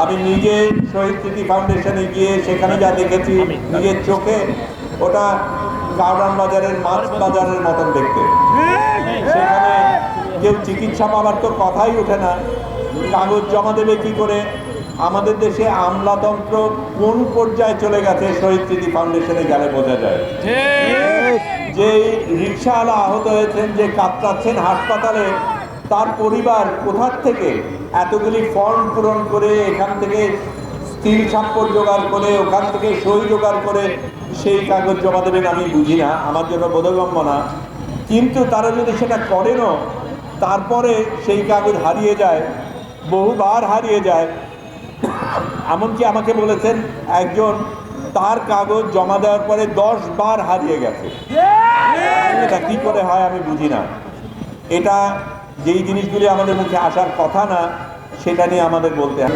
আমি নিজে শহীদ স্মৃতি ফাউন্ডেশনে গিয়ে সেখানে যা দেখেছি নিজের চোখে ওটা কাউরান বাজারের মাছ বাজারের মতন দেখতে। সেখানে কেউ চিকিৎসা পাওয়ার তো কথাই ওঠে না। কাগজ জমা দেবে কি করে? আমাদের দেশে আমলাতন্ত্র কোন পর্যায়ে চলে গেছে? শহীদ স্মৃতি ফাউন্ডেশনে গেলে বোঝা যায়। যে রিক্সাওয়ালা আহত হয়েছেন যে কাতরাচ্ছেন হাসপাতালে তার পরিবার কোথার থেকে এতগুলি ফর্ম পূরণ করে এখান থেকে স্টিল ছাপ্পর জোগাড় করে ওখান থেকে সই জোগাড় করে সেই কাগজ জমা দেবেন আমি বুঝি না আমার জন্য বোধগম্য না। কিন্তু তারা যদি সেটা করেনও তারপরে সেই কাগজ হারিয়ে যায় বহুবার হারিয়ে যায়। এমনকি আমাকে বলেছেন একজন তার কাগজ জমা দেওয়ার পরে দশ বার হারিয়ে গেছে। এটা কি করে হয় আমি বুঝি না। এটা যেই জিনিসগুলি আমাদের মুখে আসার কথা না সেটা নিয়ে আমাদের বলতে